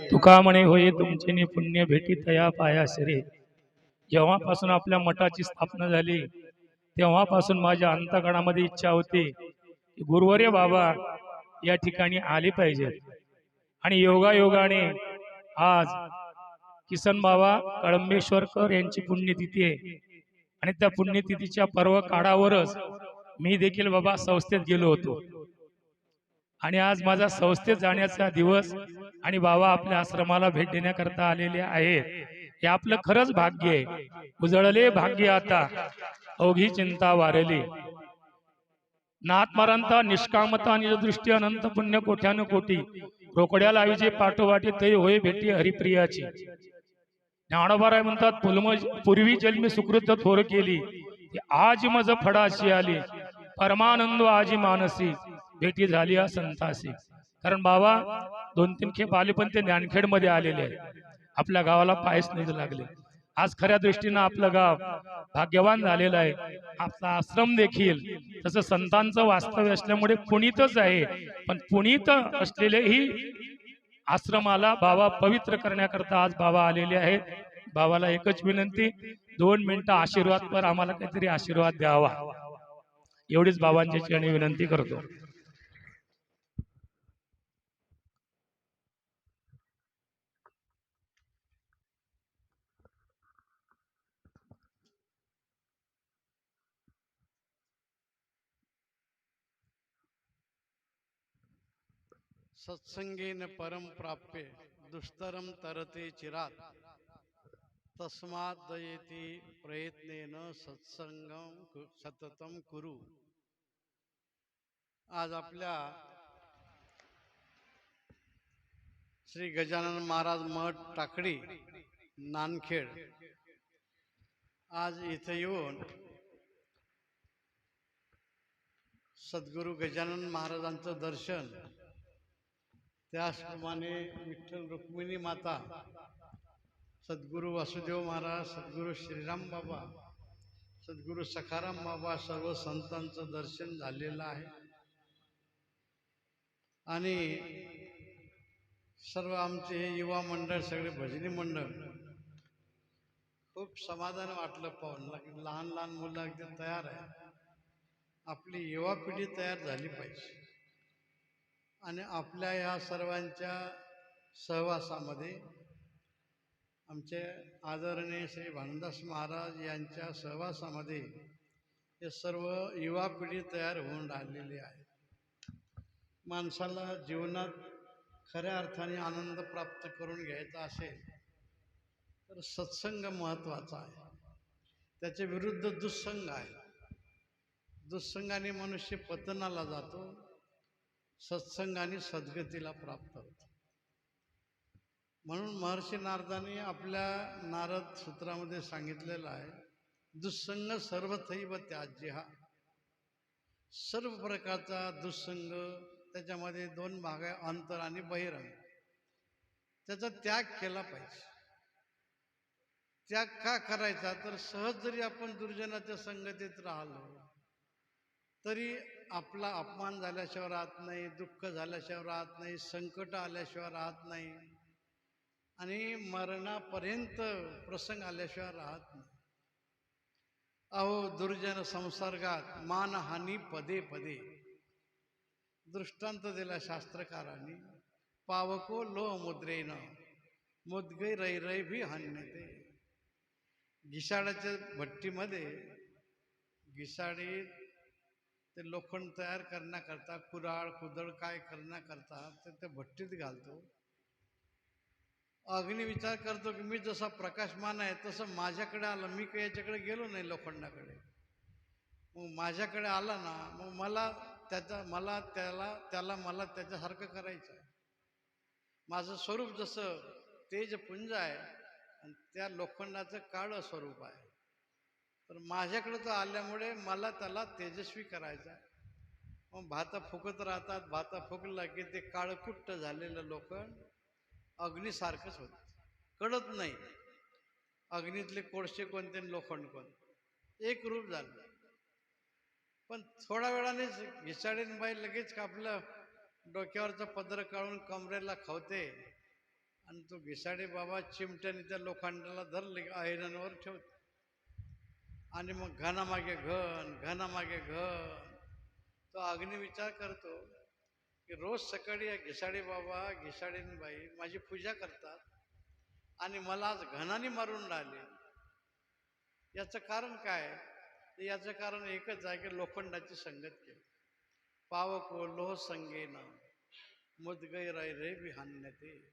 तुका म्हणे होय तुमचे नि पुण्य भेटी तया पाया शरे. जेव्हापासून आपल्या मठाची स्थापना झाली तेव्हापासून माझ्या अंतकणामध्ये इच्छा होती की गुरुवर्य बाबा या ठिकाणी आले पाहिजेत. आणि योगायोगाने आज किसन बाबा कळंबेश्वरकर यांची पुण्यतिथी आहे. आणि त्या पुण्यतिथीच्या पर्व काळावरच मी देखील बाबा संस्थेत गेलो होतो. आणि आज माझा संस्थेत जाण्याचा दिवस आणि बाबा आपल्या आश्रमाला भेट देण्याकरता आलेले आहेत हे आपलं खरंच भाग्य आहे. उजळले भाग्य आता. अवघी चिंता वारली. नाथमारांता निष्कामता आणि दृष्टी अनंत पुण्य कोट्यानं कोटी रोकड्या लावीचे पाठोपाठी ते होय भेटी हरिप्रियाची. ज्ञानोबाराय म्हणतात पुलम पूर्वी जन्मी सुकृत थोर केली. आज मज फडाशी आली. परमानंद आजी मानसी. भेटी झाली या संतासी कारण बाबा दोन तीन खेप आले पण ते ज्ञानखेडमध्ये आलेले आहे आपल्या गावाला पायच नाही लागले. आज खऱ्या दृष्टीनं आपलं गाव भाग्यवान झालेलं आहे. आपला आश्रम देखील. तसं संतांचं वास्तव्य असल्यामुळे पुणीतच आहे. पण पुणीत असलेलेही आश्रमाला बाबा पवित्र करण्याकरता आज बाबा आलेले आहेत. बाबाला एकच विनंती दोन मिनिटं आशीर्वाद पर आम्हाला काहीतरी आशीर्वाद द्यावा. एवढीच बाबांची विनंती करतो. सत्संगेन परम प्राप्य दुष्तरम तरते चिरात। तस्मात दयेती प्रयत्नेन सत्संगम कु- सततम कुरु। आज आपल्या श्री गजानन महाराज मठ टाकडी नानखेड आज इथे येऊन सद्गुरू गजानन महाराजांचं दर्शन त्याचप्रमाणे विठ्ठल रुक्मिणी माता सद्गुरू वासुदेव महाराज सद्गुरू श्रीराम बाबा सद्गुरू सखाराम बाबा सर्व संतांचं दर्शन झालेलं आहे. आणि सर्व आमचे हे युवा मंडळ सगळे भजनी मंडळ खूप समाधान वाटलं पाहून. लहान लहान मुलं अगदी तयार आहे आपली युवा पिढी तयार झाली पाहिजे. आणि आपल्या ह्या सर्वांच्या सहवासामध्ये आमचे आदरणीय श्री भानदास महाराज यांच्या सहवासामध्ये हे सर्व युवा पिढी तयार होऊन राहिलेली आहे. माणसाला जीवनात खऱ्या अर्थाने आनंद प्राप्त करून घ्यायचा असेल तर सत्संग महत्त्वाचा आहे. त्याच्या विरुद्ध दुस्संग आहे. दुस्संगाने मनुष्य पतनाला जातो सत्संगाने सद्गतीला प्राप्त होतो. म्हणून महर्षी नारदाने आपल्या नारद सूत्रामध्ये सांगितलेलं आहे दुस्संग सर्वथैव त्याज्य. हा सर्व प्रकारचा दुस्संग त्याच्यामध्ये दोन भाग आहे अंतर आणि बहिरंग. त्याचा त्याग केला पाहिजे. त्याग का करायचा? तर सहज जरी आपण दुर्जनाच्या संगतीत राहिलो तरी आपला अपमान झाल्याशिवाय राहत नाही दुःख झाल्याशिवाय राहत नाही संकट आल्याशिवाय राहत नाही आणि मरणापर्यंत प्रसंग आल्याशिवाय राहत नाही. अहो दुर्जन संसर्गात मानहानी पदे पदे. दृष्टांत दिला शास्त्रकारांनी पावको लो मुद्रेन मुदगै रैरै भी हान्यते. घिसाळ्याच्या भट्टीमध्ये घिसाळीत ते लोखंड तयार करण्याकरता कुराळ कुदळ काय करण्याकरता ते ते भट्टीत घालतो. अग्नी विचार करतो की मी जसा प्रकाशमान आहे तसं माझ्याकडे आलं मी काही याच्याकडे गेलो नाही लोखंडाकडे. मग माझ्याकडे आला ना मग मला त्याचा मला त्याला त्याला मला त्याच्यासारखं करायचं आहे. माझं स्वरूप जसं तेजपुंज आहे आणि त्या लोखंडाचं काळं स्वरूप आहे. तर माझ्याकडे तो आल्यामुळे मला त्याला तेजस्वी करायचं मग भाता फुकत राहतात भाता फुकला की ते काळकुट्ट झालेलं लोखंड अग्नीसारखंच होतं कळत नाही. अग्नीतले कोळसे कोणते आणि लोखंड कोण एक रूप झालं. पण थोड्या वेळानेच घिसाडीन बाई लगेच कापलं डोक्यावरचं पदर काढून कमरेला खावते. आणि तो घिसाडे बाबा चिमट्याने त्या लोखंडाला धरले ऐरणवर ठेवते. आणि मग घनामागे घन घनामागे घन. तो अग्नी विचार करतो की रोज सकाळी या घिसाडी बाबा घिसाडेन बाई माझी पूजा करतात आणि मला आज घनाने मारून राहिले. याचं कारण काय? तर याचं कारण एकच आहे की लोखंडाची संगत केली. पावको लोह संगेन मुदगै राय रे विहान्यते.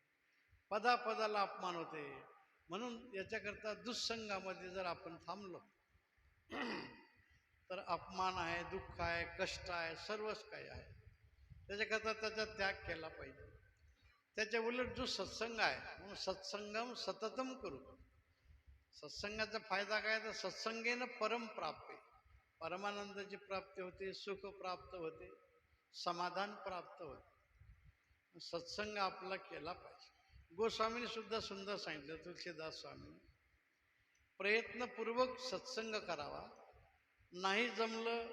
पदा पदाला अपमान होते. म्हणून याच्याकरता दुःसंगामध्ये जर आपण थांबलो तर अपमान आहे दुःख आहे कष्ट आहे सर्वच काही आहे. त्याच्याकरता त्याचा त्याग केला पाहिजे. त्याच्या उलट जो सत्संग आहे म्हणून सत्संगम सततम करू. सत्संगाचा फायदा काय? तर सत्संगेनं परम प्राप्ती परमानंदाची प्राप्ती होते सुख प्राप्त होते समाधान प्राप्त होते. सत्संग आपला केला पाहिजे. गोस्वामीने सुद्धा सुंदर सांगितलं तुलसीदास स्वामीने प्रयत्नपूर्वक सत्संग करावा. नाही जमलं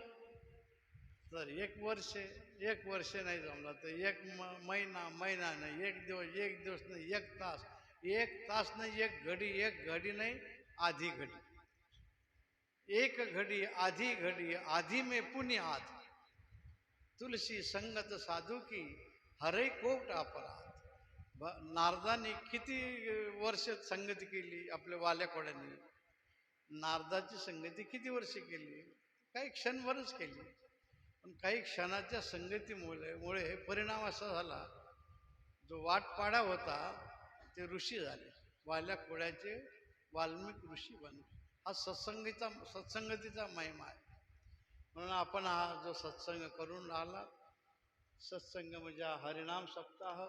तर एक वर्ष एक वर्ष नाही जमलं तर एक म महिना महिना नाही एक दिवस एक दिवस नाही एक तास एक तास नाही एक घडी एक घडी नाही आधी घडी. एक घडी आधी घडी आधी में पुणे आत. तुलसी संगत साधू की हरे कोट अपराध. ब नारदाने किती वर्ष संगती केली आपल्या वाल्याकोड्यांनी? नारदाची संगती किती वर्षे केली? काही क्षणभरच केली. पण काही क्षणाच्या संगतीमुळे मुळे परिणाम असा झाला जो वाटपाडा होता ते ऋषी झाले. वाल्या कोड्याचे वाल्मिक ऋषी बनले. हा सत्संगीचा सत्संगतीचा महिमा आहे. म्हणून आपण हा जो सत्संग करून राहिला सत्संग म्हणजे हरिनाम सप्ताह.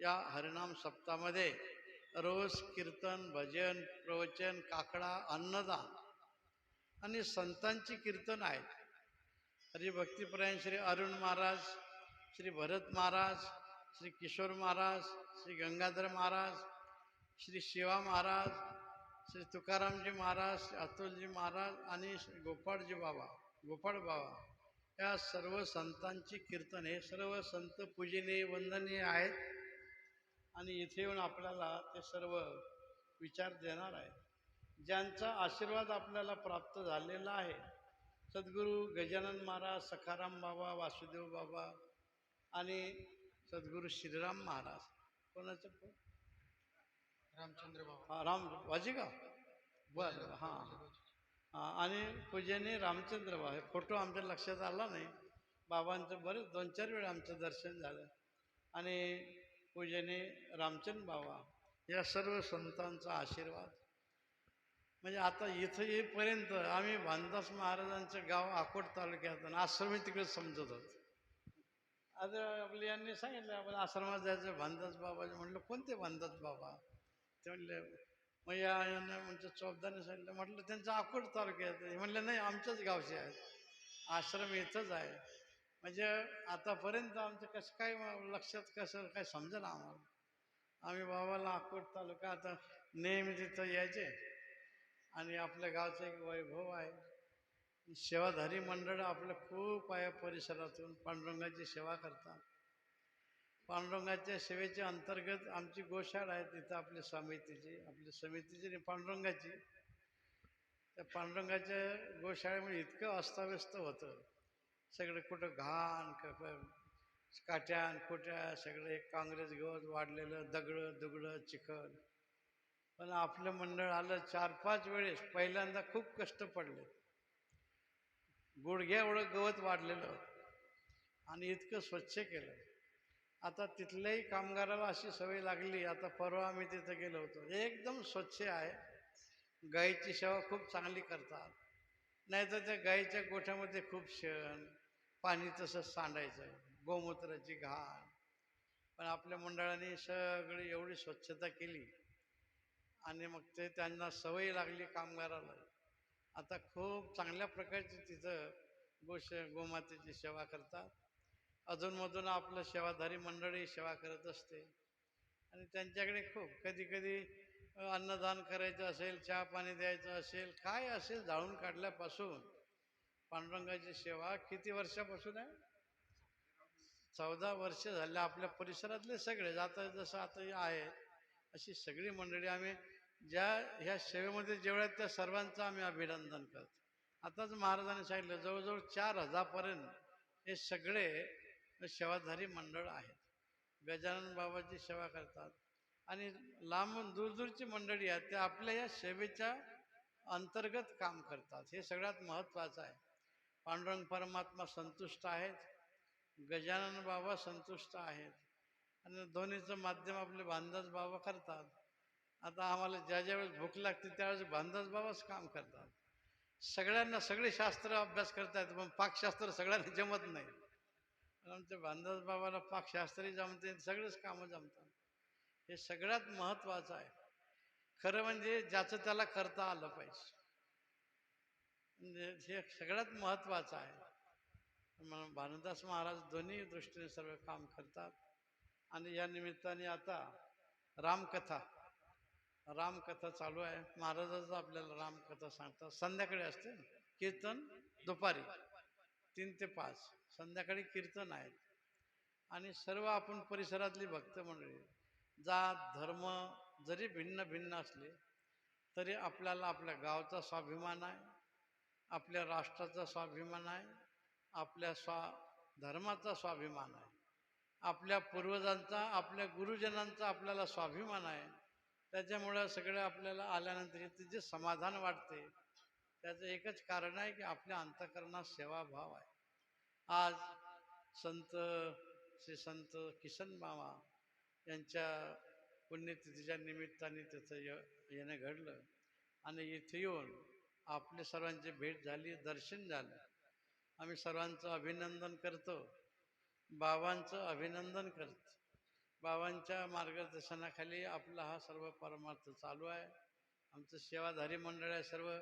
या हरिनाम सप्ताहामध्ये रोज कीर्तन भजन प्रवचन काकडा अन्नदान. आणि संतांची कीर्तन आहेत हरिभक्तीपरायण श्री अरुण महाराज श्री भरत महाराज श्री किशोर महाराज श्री गंगाधर महाराज श्री शिवा महाराज श्री तुकारामजी महाराज श्री अतुलजी महाराज आणि श्री गोपाळजी बाबा गोपाळ बाबा. या सर्व संतांची कीर्तन हे सर्व संत पूजनीय वंदनीय आहेत. आणि इथे येऊन आपल्याला ते सर्व विचार देणार आहे ज्यांचा आशीर्वाद आपल्याला प्राप्त झालेला आहे सद्गुरू गजानन महाराज सखाराम बाबा वासुदेव बाबा आणि सद्गुरू श्रीराम महाराज. कोणाचं? रामचंद्र बाबा. हा राम वाजिगाव बरं हां हां. आणि पूजने रामचंद्र बाबा हे फोटो आमच्या लक्षात आला नाही. बाबांचं बरेच दोन चार वेळा आमचं दर्शन झालं. आणि पूजने रामचंद बाबा या सर्व संतांचा आशीर्वाद. म्हणजे आता इथं येईपर्यंत आम्ही भानदास महाराजांचं गाव अकोट तालुक्यात आणि आश्रमी तिकडे समजत होतो. आता आपले यांनी सांगितलं आपण आश्रमात जायचं भानदास बाबाचे म्हणलं कोणते भानदास बाबा? ते म्हणले मग या यांना म्हणजे चौबदानी सांगितलं. म्हटलं त्यांचं अकोट तालुक्यात आहे. म्हणलं नाही आमच्याच गावचे आहेत. आश्रम इथंच आहे. म्हणजे आतापर्यंत आमचं कसं काय लक्षात कसं काय समजेल आम्हाला? आम्ही बाबाला अकोट तालुका आता नेहमी तिथं यायचे. आणि आपल्या गावचं एक वैभव आहे. सेवाधारी मंडळ आपलं खूप आहे परिसरातून. पांडुरंगाची सेवा करतात. पांडुरंगाच्या सेवेच्या अंतर्गत आमची गोशाळा आहे तिथं आपली समितीची. आपली समितीची आणि पांडुरंगाची. त्या पांडुरंगाच्या गोशाळेमुळे इतकं अस्ताव्यस्त होतं. सगळं कुठं घाण काट्यान कुट्या सगळे एक काँग्रेस गवत वाढलेलं दगडं दुगडं चिखल. पण आपलं मंडळ आलं चार पाच वेळेस पहिल्यांदा खूप कष्ट पडले. गुडघ्या एवढं गवत वाढलेलं आणि इतकं स्वच्छ केलं. आता तिथल्याही कामगाराला अशी सवय लागली आता परवा आम्ही तिथं गेलो होतो. एकदम स्वच्छ आहे. गाईची सेवा खूप चांगली करतात. नाही तर त्या गाईच्या गोठ्यामध्ये खूप शेण पाणी तसंच सांडायचं गोमूत्राची घाण. पण आपल्या मंडळाने सगळी एवढी स्वच्छता केली. आणि मग ते त्यांना सवय लागली कामगाराला. आता खूप चांगल्या प्रकारची तिथं गोश गोमातेची सेवा करतात. अधूनमधून आपलं सेवाधारी मंडळी सेवा करत असते. आणि त्यांच्याकडे खूप कधी कधी अन्नदान करायचं असेल चहा पाणी द्यायचं असेल काय असेल जाळून काढल्यापासून पांडुरंगाची सेवा किती वर्षापासून आहे? चौदा वर्ष झाले आपल्या परिसरातले सगळे आता जसं आता आहे अशी सगळी मंडळी आम्ही ज्या ह्या सेवेमध्ये जेवढ्या आहेत त्या सर्वांचं आम्ही अभिनंदन करतो. आताच महाराजांनी सांगितलं जवळजवळ चार हजारपर्यंत हे सगळे सेवाधारी मंडळ आहेत. गजानन बाबाची सेवा करतात. आणि लांबून दूरदूरची मंडळी आहेत ते आपल्या या सेवेच्या अंतर्गत काम करतात. हे सगळ्यात महत्त्वाचं आहे. पांडुरंग परमात्मा संतुष्ट आहेत गजानन बाबा संतुष्ट आहेत. आणि दोन्हीचं माध्यम आपले बांधाज बाबा करतात. आता आम्हाला ज्या ज्यावेळेस भूक लागते त्यावेळेस बांधाज बाबाच काम करतात. सगळ्यांना सगळे शास्त्र अभ्यास करतात पण पाकशास्त्र सगळ्यांना जमत नाही. पण आमच्या बांधाज बाबाला पाकशास्त्रही जमते सगळेच कामं जमतात. हे सगळ्यात महत्त्वाचं आहे. खरं म्हणजे ज्याचं त्याला करता आलं पाहिजे. हे सगळ्यात महत्त्वाचं आहे. म्हणून भानुदास महाराज दोन्ही दृष्टीने सर्व काम करतात. आणि या निमित्ताने आता रामकथा रामकथा चालू आहे. महाराजाचं आपल्याला रामकथा सांगतात. संध्याकाळी असते कीर्तन दुपारी तीन ते पाच. संध्याकाळी कीर्तन आहेत. आणि सर्व आपण परिसरातली भक्त मंडळी जात धर्म जरी भिन्न भिन्न असले तरी आपल्याला आपल्या गावचा स्वाभिमान आहे. आपल्या राष्ट्राचा स्वाभिमान आहे आपल्या स्वा धर्माचा स्वाभिमान आहे. आपल्या पूर्वजांचा आपल्या गुरुजनांचा आपल्याला स्वाभिमान आहे. त्याच्यामुळं सगळं आपल्याला आल्यानंतर इथे जे समाधान वाटते त्याचं एकच कारण आहे की आपल्या अंतकरणात सेवाभाव आहे. आज संत श्री संत किसन मामा यांच्या पुण्यतिथीच्या निमित्ताने त्याचं य येणं घडलं. आणि इथे येऊन आपल्या सर्वांची भेट झाली दर्शन झालं. आम्ही सर्वांचं अभिनंदन करतो. बाबांचं अभिनंदन करतो. बाबांच्या मार्गदर्शनाखाली आपला हा सर्व परमार्थ चालू आहे. आमचं सेवाधारी मंडळ आहे सर्व.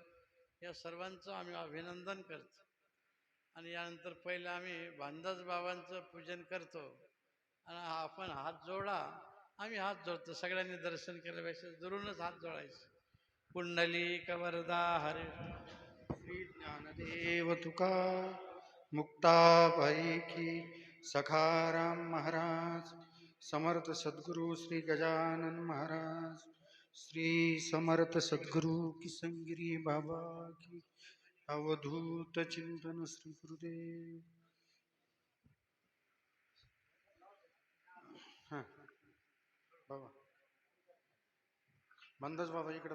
या सर्वांचं आम्ही अभिनंदन करतो. आणि यानंतर पहिलं आम्ही भांदाज बाबांचं पूजन करतो. आणि हा आपण हात जोडा. आम्ही हात जोडतो. सगळ्यांनी दर्शन केल्यापेक्षा दुरूनच हात जोडायचं. कुंडली कवरदा हरे ज्ञानदेव तुका मुक्ताबाई की सखाराम महाराज। समर्थ सद्गुरु श्री गजानन महाराज। श्री समर्थ सद्गुरु किसनगिरी बाबा की। अवधूत चिंतन श्री गुरुदेव। हाँ, बाबा। बंदच बाबा, इकडे